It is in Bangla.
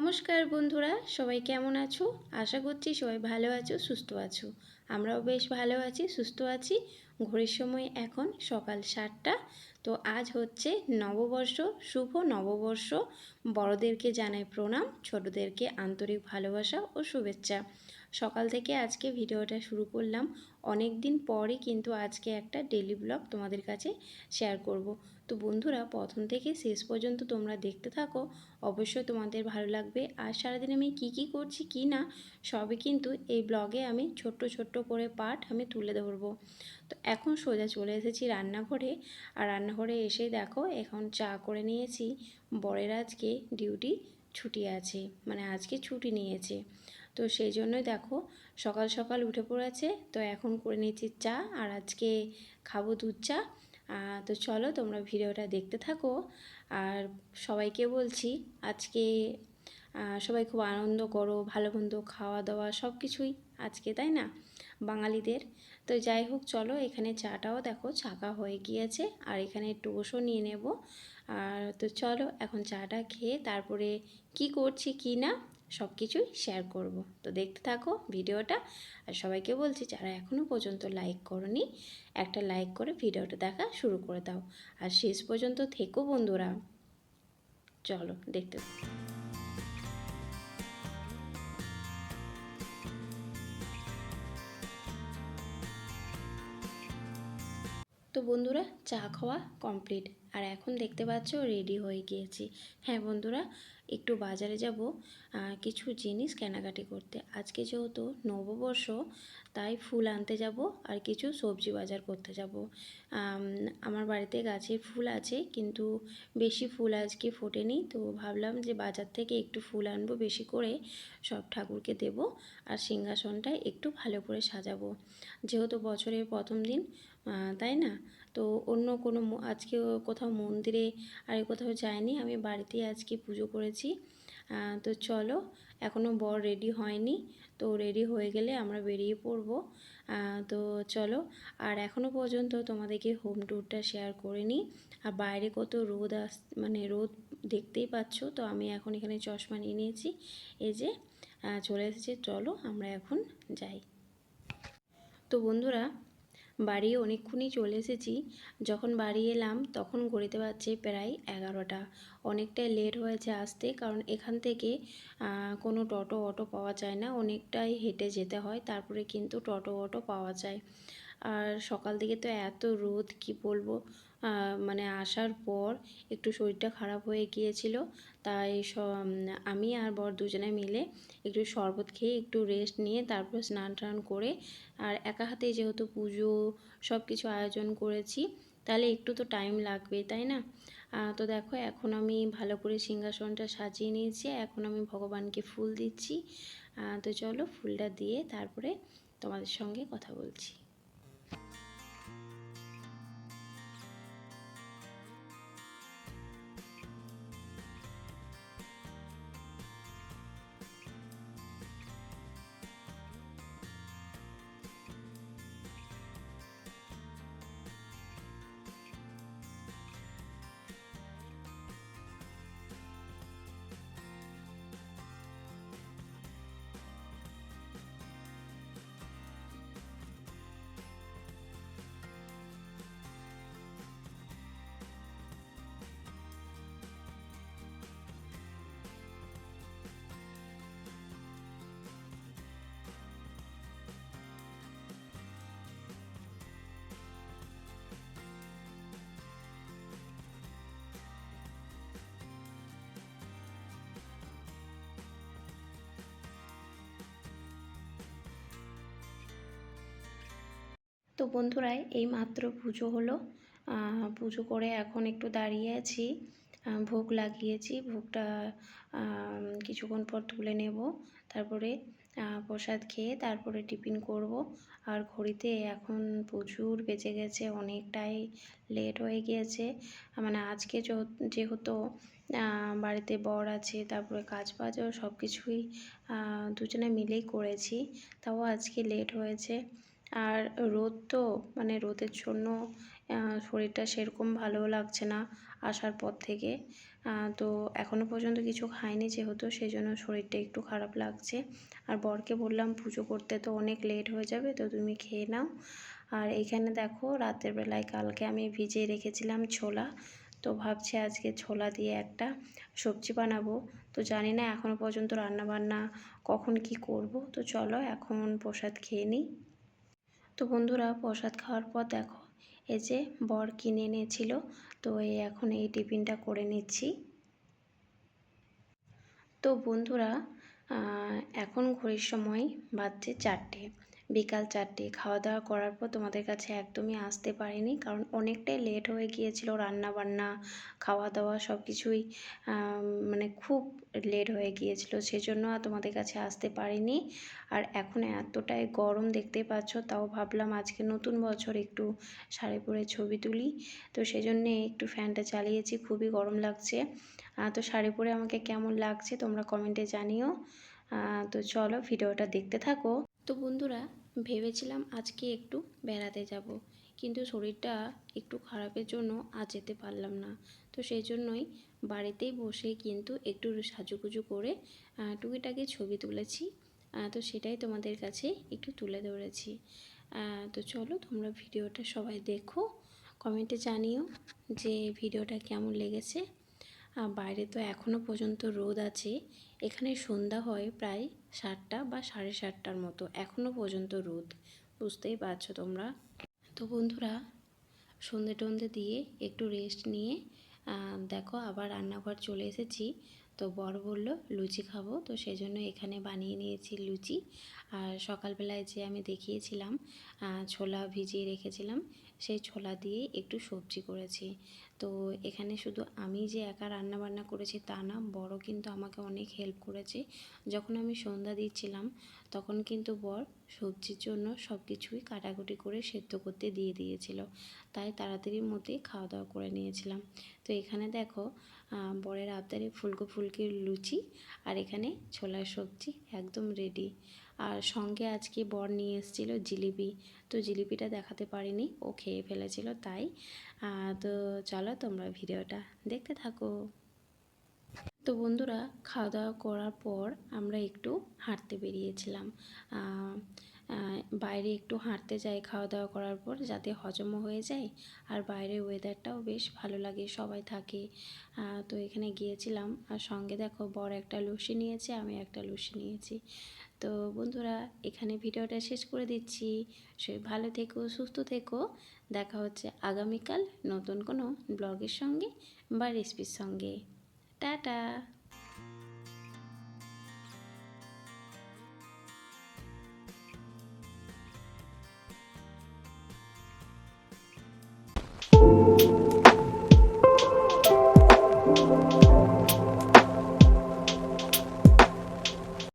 নমস্কার বন্ধুরা, সবাই কেমন আছো? আশা করছি সবাই ভালো আছো, সুস্থ আছো। আমরাও বেশ ভালো আছি, সুস্থ আছি। ঘড়ির সময় এখন সকাল সাতটা। তো আজ হচ্ছে নববর্ষ, শুভ নববর্ষ। বড়দেরকে জানাই প্রণাম, ছোটদেরকে আন্তরিক ভালোবাসা ও শুভেচ্ছা। সকাল থেকে আজকে ভিডিওটা শুরু করলাম। অনেক দিন পরই কিন্তু আজকে একটা ডেলি ব্লগ তোমাদের কাছে শেয়ার করব। তো বন্ধুরা, প্রথম থেকে শেষ পর্যন্ত তোমরা দেখতে থাকো। অবশ্যই তোমাদের ভালো লাগবে। আর সারাদিন আমি কি কি করছি, কি না, সবই কিন্তু এই ব্লগে আমি ছোট্ট ছোট্ট করে পাঠ আমি তুলে ধরবো। তো এখন সোজা চলে এসেছি রান্নাঘরে। আর রান্নাঘরে এসে দেখো, এখন চা করে নিয়েছি। বরের আজকে ডিউটি ছুটি আছে। মানে আজকে ছুটি নিয়েছে। তো সেই জন্যই দেখো, সকাল সকাল উঠে পড়েছে, তো এখন করে নিচ্ছি চা আর আজকে খাব দুধ চা। তো চলো তোমরা ভিডিওটা দেখতে থাকো। আর সবাইকে বলছি, আজকে সবাই খুব আনন্দ করো, ভালো মন্দ খাওয়া দাওয়া সব কিছুই আজকে, তাই না? বাঙালিদের। তো যাই হোক, চলো এখানে চাটাও দেখো ছাকা হয়ে গিয়েছে, আর এখানে টোসও নিয়ে নেব। আর তো চলো এখন চাটা খেয়ে তারপরে কি করছি কি না সব কিছুই শেয়ার করব। তো দেখতে থাকো ভিডিওটা। আর সবাইকে বলছি, যারা এখনও পর্যন্ত লাইক করনি, একটা লাইক করে ভিডিওটা দেখা শুরু করে দাও। আর শেষ পর্যন্ত থেকো বন্ধুরা। চলো, দেখতে তো বন্ধুরা, চা খাওয়া কমপ্লিট আর এখন দেখতে পাচ্ছ রেডি হয়ে গিয়েছি। হ্যাঁ বন্ধুরা, একটু বাজারে যাব কিছু জিনিস কেনাকাটি করতে। আজকে যেহেতু নববর্ষ, তাই ফুল আনতে যাব আর কিছু সবজি বাজার করতে যাব। আমার বাড়িতে গাছে ফুল আছে, কিন্তু বেশি ফুল আজকে ফোটেনি, তো ভাবলাম যে বাজার থেকে একটু ফুল আনব, বেশি করে সব ঠাকুরকে দেব আর সিংহাসনটা একটু ভালো করে সাজাবো। যেহেতু বছরের প্রথম দিন তাই না? তো অন্য কোনো আজকে কোথাও মন্দিরে আর কোথাও যায়নি, আমি বাড়িতেই আজকে পুজো করেছি। তো চলো এখনও বর রেডি হয়নি, তো রেডি হয়ে গেলে আমরা বেরিয়ে পড়ব। তো চলো, আর এখনও পর্যন্ত তোমাদেরকে হোম ট্যুরটা শেয়ার করে নিই আর বাইরে কত রোদ আস মানে রোদ দেখতেই পাচ্ছ, তো আমি এখন এখানে চশমা নিয়ে নিয়েছি। এই যে চলে এসেছে, চলো আমরা এখন যাই। তো বন্ধুরা বাড়ি অনেকক্ষণই চলে এসেছি। যখন বাড়ি এলাম, তখন ঘড়িতে পারছে প্রায় এগারোটা। অনেকটাই লেট হয়েছে আসতে, কারণ এখান থেকে কোনো টোটো, অটো পাওয়া যায় না। অনেকটাই হেঁটে যেতে হয়, তারপরে কিন্তু টোটো, অটো পাওয়া যায়। আর সকাল দিকে তো এত রোদ, কি বলব? মানে আসার পর একটু শরীরটা খারাপ হয়ে গিয়েছিল। তাই আমি আর বর দুজনে মিলে একটু শরবত খেয়ে একটু রেস্ট নিয়ে তারপর স্নান টান করে আর একা হাতে যেহেতু পুজো সব কিছু আয়োজন করেছি, তাহলে একটু তো টাইম লাগবে তাই না? তো দেখো এখন আমি ভালো করে সিংহাসনটা সাজিয়ে নিয়েছি, এখন আমি ভগবানকে ফুল দিচ্ছি। তো চলো ফুলটা দিয়ে তারপরে তোমাদের সঙ্গে কথা বলছি। তো বন্ধুরা, এই মাত্র পুজো হলো। পুজো করে এখন একটু দাঁড়িয়ে আছি। ভোগ লাগিয়েছি, ভোগটা কিছুক্ষণ পর তুলে নেব। তারপরে প্রসাদ খেয়ে তারপরে টিফিন করব। আর ঘড়িতে এখন প্রচুর বেঁচে গেছে, অনেকটাই লেট হয়ে গিয়েছে। মানে আজকে যেহেতু বাড়িতে বর আছে, তারপরে কাজ বাজও সব কিছুই দুজনে মিলেই করেছি। তাও আজকে লেট হয়েছে। আর রোদ তো মানে রোদের জন্য শরীরটা সেরকম ভালো লাগছে না আসার পর থেকে। তো এখনও পর্যন্ত কিছু খাইনি যেহেতু সেই জন্য শরীরটা একটু খারাপ লাগছে। আর বরকে বললাম, পুজো করতে তো অনেক লেট হয়ে যাবে, তো তুমি খেয়ে নাও। আর এইখানে দেখো, রাতের বেলায় কালকে আমি ভিজিয়ে রেখেছিলাম ছোলা। তো ভাবছি আজকে ছোলা দিয়ে একটা সবজি বানাবো। তো জানি না এখনও পর্যন্ত রান্না বান্না কখন কি করব। তো চলো, এখন প্রসাদ খেয়ে নিই। তো বন্ধুরা প্রসাদ খাওয়ার পর দেখো, এই যে বর কিনে এনেছিল, তো এই এখন এই টিফিনটা করে নিচ্ছি। তো বন্ধুরা এখন ঘড়ির সময় বাজছে চারটে। বিকাল চারটে। খাওয়া দাওয়া করার পর তোমাদের কাছে একদমই আসতে পারিনি কারণ অনেকটাই লেট হয়ে গিয়েছিল রান্না বান্না খাওয়া দাওয়া সব কিছুই মানে খুব লেট হয়ে গিয়েছিল সেজন্য আর তোমাদের কাছে আসতে পারিনি। আর এখন এতটাই গরম দেখতে পাচ্ছ তাও ভাবলাম আজকে নতুন বছর একটু শাড়ি পরে ছবি তুলি। তো সেজন্যে একটু ফ্যানটা চালিয়েছি, খুবই গরম লাগছে। তো শাড়ি পরে আমাকে কেমন লাগছে তোমরা কমেন্টে জানিও। তো চলো ভিডিওটা দেখতে থাকো। তো বন্ধুরা, ভেবেছিলাম আজকে একটু বেড়াতে যাব, কিন্তু শরীরটা একটু খারাপের জন্য আজ যেতে পারলাম না। তো সেই জন্যই বাড়িতেই বসে কিন্তু একটু সাজুগুজু করে টুকিটাকি ছবি তুলেছি। তো সেটাই তোমাদের কাছে একটু তুলে ধরেছি। তো চলো তোমরা ভিডিওটা সবাই দেখো, কমেন্টে জানিও যে ভিডিওটা কেমন লেগেছে। বাইরে তো এখনও পর্যন্ত রোদ আছে। এখানে সন্ধ্যা হয় প্রায় সাতটা বা সাড়ে সাতটার মতো। এখনও পর্যন্ত রোদ। বুঝতেই পারছ তোমরা? তো বন্ধুরা সন্ধে টন্ধে দিয়ে একটু রেস্ট নিয়ে দেখো আবার রান্নাঘর চলে এসেছি। তো বর বলল, লুচি খাব। তো সেই জন্য এখানে বানিয়ে নিয়েছি লুচি। আর সকালবেলায় যে আমি দেখিয়েছিলাম ছোলা ভিজিয়ে রেখেছিলাম, সেই ছোলা দিয়ে একটু সবজি করেছি। তো এখানে শুধু আমি যে একা রান্না বান্না করেছি তা না বড় কিন্তু আমাকে অনেক হেল্প করেছে। যখন আমি সন্ধ্যা দিচ্ছিলাম, তখন কিন্তু বর সবজির জন্য সব কিছুই কাটাকুটি করে সেদ্ধ করতে দিয়ে দিয়েছিল। তাই তাড়াতাড়ির মধ্যে খাওয়া দাওয়া করে নিয়েছিলাম। তো এখানে দেখো বরের আবদারে ফুলকো ফুলকির লুচি আর এখানে ছোলার সবজি একদম রেডি আর সঙ্গে আজকে বর নিয়ে এসেছিল জিলিপি। তো জিলিপিটা দেখাতে পারিনি, ও খেয়ে ফেলেছিল তাই। তো চলো তোমরা ভিডিওটা দেখতে থাকো। তো বন্ধুরা, খাওয়া দাওয়া করার পর আমরা একটু হাঁটতে বেরিয়েছিলাম। বাইরে একটু হাঁটতে যাই খাওয়া দাওয়া করার পর যাতে হজমও হয়ে যায়। আর বাইরের ওয়েদারটাও বেশ ভালো লাগে, সবাই থাকে। তো এখানে গিয়েছিলাম। আর সঙ্গে দেখো বড় একটা লস্যি নিয়েছে, আমি একটা লুসি নিয়েছি। তো বন্ধুরা, এখানে ভিডিওটা শেষ করে দিচ্ছি। সে ভালো থেকো, সুস্থ থেকো। দেখা হচ্ছে আগামীকাল নতুন কোনো ব্লগের সঙ্গে বা রেসিপির সঙ্গে। টাটা!